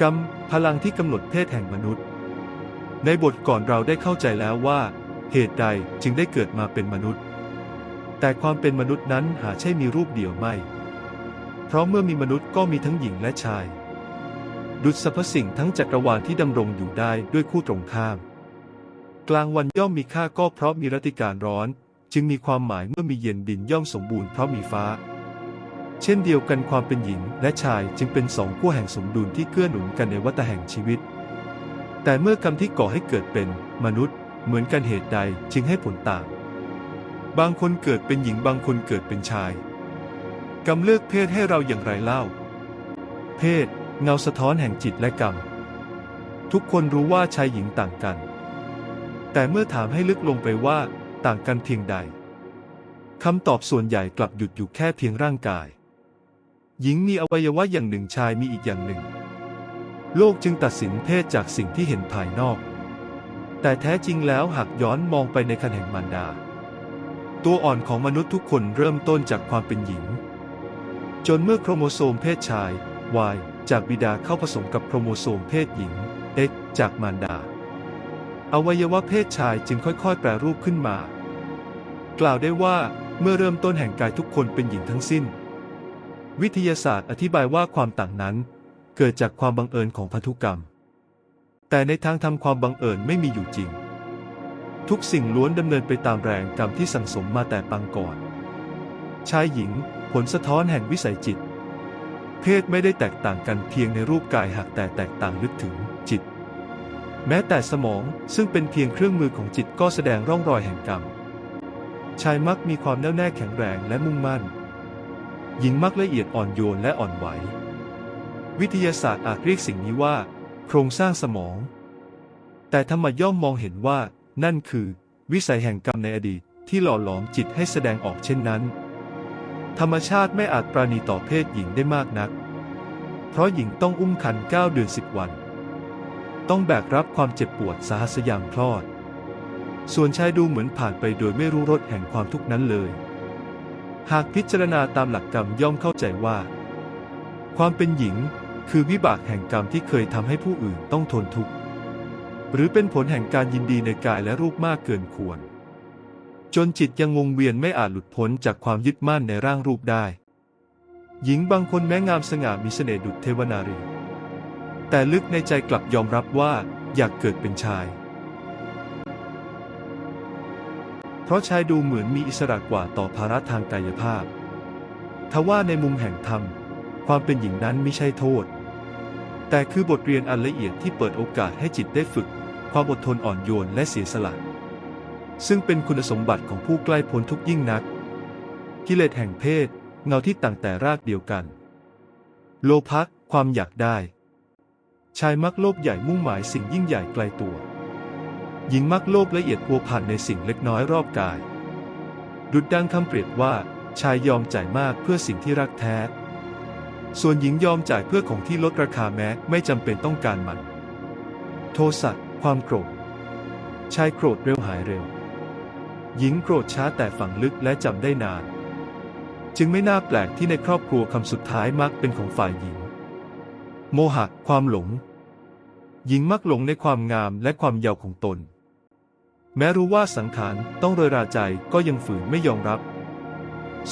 กรรม พลังที่กำหนดเพศแห่งมนุษย์ ในบทก่อนเราได้เข้าใจแล้วว่า เหตุใดจึงได้เกิดมาเป็นมนุษย์ แต่ความเป็นมนุษย์นั้นหาใช่มีรูปเดียวไม่ เพราะเมื่อมีมนุษย์ก็มีทั้งหญิงและชาย ดุจสรรพสิ่งทั้งจักรวาลที่ดำรงอยู่ได้ด้วยคู่ตรงข้าม กลางวันย่อมมีค่าก็เพราะมีรัติการร้อน จึงมีความหมายเมื่อมีเย็นดินย่อมสมบูรณ์เพราะมีฟ้า เช่นเดียวกันความเป็นหญิงและชายจึงเป็นสองขั้วแห่งสมดุลที่เกื้อหนุนกันในวัฏแห่งชีวิต แต่เมื่อกรรมที่ก่อให้เกิดเป็นมนุษย์ เหมือนกันเหตุใดจึงให้ผลต่าง บางคนเกิดเป็นหญิงบางคนเกิดเป็นชาย กรรมเลือกเพศให้เราอย่างไรเล่า เพศ เงาสะท้อนแห่งจิตและกรรม ทุกคนรู้ว่าชายหญิงต่างกัน แต่เมื่อถามให้ลึกลงไปว่า ต่างกันเพียงใดคำตอบส่วนใหญ่กลับหยุดอยู่แค่เพียงร่างกาย หญิงมีอวัยวะอย่างหนึ่งชายมีอีกอย่างหนึ่ง โลกจึงตัดสินเพศจากสิ่งที่เห็นภายนอก แต่แท้จริงแล้วหากย้อนมองไปในคันแห่งมารดา ตัวอ่อนของมนุษย์ทุกคนเริ่มต้นจากความเป็นหญิง จนเมื่อโครโมโซมเพศชาย Y จากบิดาเข้าผสมกับโครโมโซมเพศหญิง X จากมารดา อวัยวะเพศชายจึงค่อยๆ แปรรูปขึ้นมา กล่าวได้ว่าเมื่อเริ่มต้นแห่งกายทุกคนเป็นหญิงทั้งสิ้น วิทยาศาสตร์อธิบายว่าความต่างนั้น เกิดจากความบังเอิญของพันธุกรรม แต่ในทางทำความบังเอิญไม่มีอยู่จริง ทุกสิ่งล้วนดำเนินไปตามแรงกรรมที่สั่งสมมาแต่ปางก่อน ชายหญิงผลสะท้อนแห่งวิสัยจิต เพศไม่ได้แตกต่างกันเพียงในรูปกายหากแต่แตกต่างลึกถึงจิต แม้แต่สมองซึ่งเป็นเพียงเครื่องมือของจิตก็แสดงร่องรอยแห่งกรรมชายมักมีความแน่วแน่แข็งแรงและมุ่งมั่น หญิงมักละเอียดอ่อนโยนและอ่อนไหว วิทยาศาสตร์อาจเรียกสิ่งนี้ว่า โครงสร้างสมอง แต่ธรรมย่อมมองเห็นว่า นั่นคือ วิสัยแห่งกรรมในอดีตที่หล่อหลอมจิตให้แสดงออกเช่นนั้น ธรรมชาติไม่อาจปราณีต่อเพศหญิงได้มากนัก เพราะหญิงต้องอุ้มคันเก้าเดือนสิบวัน ต้องแบกรับความเจ็บปวดสาหัสยามคลอด ส่วนชายดูเหมือนผ่านไปโดยไม่รู้รสแห่งความทุกข์นั้นเลย หากพิจารณาตามหลักกรรมย่อมเข้าใจว่า ความเป็นหญิงคือวิบากแห่งกรรมที่เคยทำให้ผู้อื่นต้องทนทุกข์ หรือเป็นผลแห่งการยินดีในกายและรูปมากเกินควร จนจิตยังวงเวียนไม่อาจหลุดพ้นจากความยึดมั่นในร่างรูปได้ หญิงบางคนแม้งามสง่ามีเสน่ห์ดุจเทวนารี แต่ลึกในใจกลับยอมรับว่าอยากเกิดเป็นชาย เพราะชายดูเหมือนมีอิสระกว่าต่อภาระทางกายภาพ ทว่าในมุมแห่งธรรม ความเป็นหญิงนั้นไม่ใช่โทษ แต่คือบทเรียนอันละเอียดที่เปิดโอกาสให้จิตได้ฝึก ความอดทนอ่อนโยนและเสียสละ ซึ่งเป็นคุณสมบัติของผู้ใกล้พ้นทุกยิ่งนัก กิเลสแห่งเพศ เงาที่ต่างแต่รากเดียวกัน โลภะความอยากได้ ชายมักโลภใหญ่มุ่งหมายสิ่งยิ่งใหญ่ไกลตัว หญิงมักโลภละเอียดพัวพันในสิ่งเล็กน้อยรอบกาย ดุดดังคำเปรียบว่า ชายยอมจ่ายมากเพื่อสิ่งที่รักแท้ ส่วนหญิงยอมจ่ายเพื่อของที่ลดราคาแม้ไม่จำเป็นต้องการมัน โทสะความโกรธ ชายโกรธเร็วหายเร็ว หญิงโกรธช้าแต่ฝังลึกและจำได้นาน จึงไม่น่าแปลกที่ในครอบครัวคำสุดท้ายมักเป็นของฝ่ายหญิง โมหะ ความหลง หญิงมักหลงในความงามและความเยาว์ของตน แม้รู้ว่าสังขารต้องเรยราใจก็ยังฝืนไม่ยอมรับ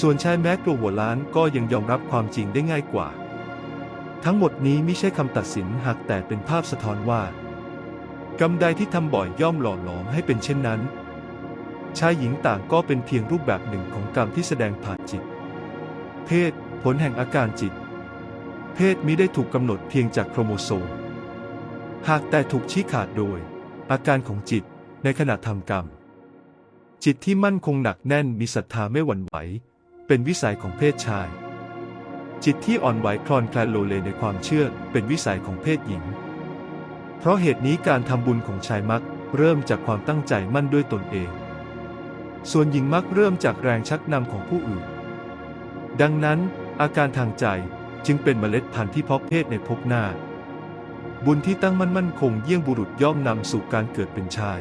ส่วนชายแม้กลัวหัวล้านก็ยังยอมรับความจริงได้ง่ายกว่า ทั้งหมดนี้ไม่ใช่คำตัดสินหากแต่เป็นภาพสะท้อนว่ากรรมใดที่ทำบ่อยย่อมหล่อหลอมให้เป็นเช่นนั้น ชายหญิงต่างก็เป็นเพียงรูปแบบหนึ่งของกรรมที่แสดงผ่านจิต เพศ ผลแห่งอาการจิต เพศมิได้ถูกกำหนดเพียงจากโครโมโซม หากแต่ถูกชี้ขาดโดย อาการของจิต ในขณะทำกรรม จิตที่มั่นคงหนักแน่นมีศรัทธาไม่หวั่นไหว เป็นวิสัยของเพศชาย จิตที่อ่อนไหวคลอนคลานโลเลในความเชื่อ เป็นวิสัยของเพศหญิง เพราะเหตุนี้การทำบุญของชายมักเริ่มจากความตั้งใจมั่นด้วยตนเอง ส่วนหญิงมักเริ่มจากแรงชักนำของผู้อื่น ดังนั้น อาการทางใจจึงเป็นเมล็ดพันธุ์ที่เพาะเพศในภพหน้า บุญที่ตั้งมั่นมั่นคงเยี่ยงบุรุษย่อมนำสู่การเกิดเป็นชาย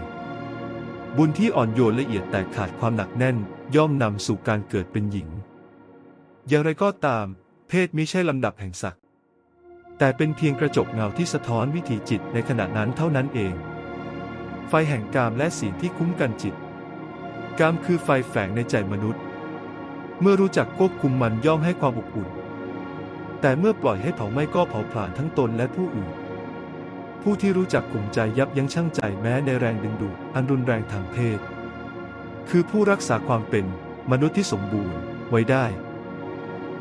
บุญที่อ่อนโยนละเอียดแต่ขาดความหนักแน่น ย่อมนำสู่การเกิดเป็นหญิง อย่างไรก็ตาม เพศไมิใช่ลำดับแห่งศักดิ์แต่เป็นเพียงกระจกเงาที่สะท้อนวิถีจิตในขณะนั้นเท่านั้นเอง ไฟแห่งกามและศีลที่คุ้มกันจิต กามคือไฟแฝงในใจมนุษย์ เมื่อรู้จักควบคุมมันย่อมให้ความอบอุ่น แต่เมื่อปล่อยให้เผาไหม้ก็เผาผลาญทั้งตนและผู้อื่น ผู้ที่รู้จักข่มใจยับยั้งชั่งใจแม้ในแรงดึงดูดอันรุนแรงทางเพศ คือผู้รักษาความเป็นมนุษย์ที่สมบูรณ์ไว้ได้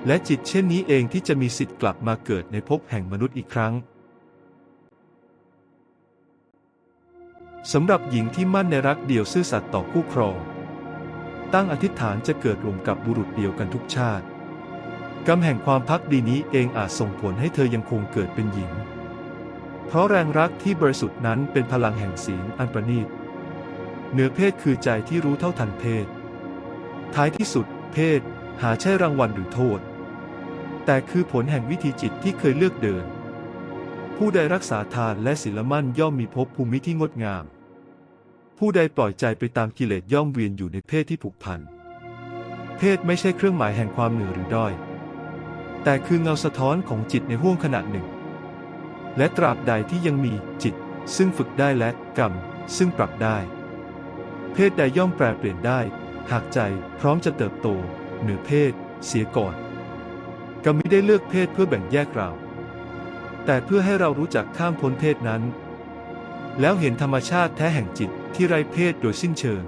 และจิตเช่นนี้เองที่จะมีสิทธิ์กลับมาเกิดในภพแห่งมนุษย์อีกครั้งสำหรับหญิงที่มั่นในรักเดียวซื่อสัตย์ต่อคู่ครอง ตั้งอธิษฐานจะเกิดรวมกับบุรุษเดียวกันทุกชาติกรรมแห่งความพักดีนี้เองอาจส่งผลให้เธอยังคงเกิดเป็นหญิง เพราะแรงรักที่บริสุทธิ์นั้นเป็นพลังแห่งศีลอันประณีตเหนือเพศคือใจที่รู้เท่าทันเพศ ท้ายที่สุด เพศ หาใช่รางวัลหรือโทษ แต่คือผลแห่งวิธีจิตที่เคยเลือกเดิน ผู้ใดรักษาทานและศีลมั่นย่อมมีภพภูมิที่งดงาม ผู้ใดปล่อยใจไปตามกิเลสย่อมเวียนอยู่ในเพศที่ผูกพัน เพศไม่ใช่เครื่องหมายแห่งความเหนือหรือด้อย แต่คือเงาสะท้อนของจิตในห่วงขณะหนึ่ง และตราบใดที่ยังมีจิต ซึ่งฝึกได้และกรรม ซึ่งปรับได้ เพศใดย่อมแปรเปลี่ยนได้ หากใจพร้อมจะเติบโต เหนือเพศ เสียก่อนกรรมไม่ได้เลือกเพศเพื่อแบ่งแยกเรา แต่เพื่อให้เรารู้จักข้ามพ้นเพศนั้น แล้วเห็นธรรมชาติแท้แห่งจิตที่ไร้เพศโดยสิ้นเชิง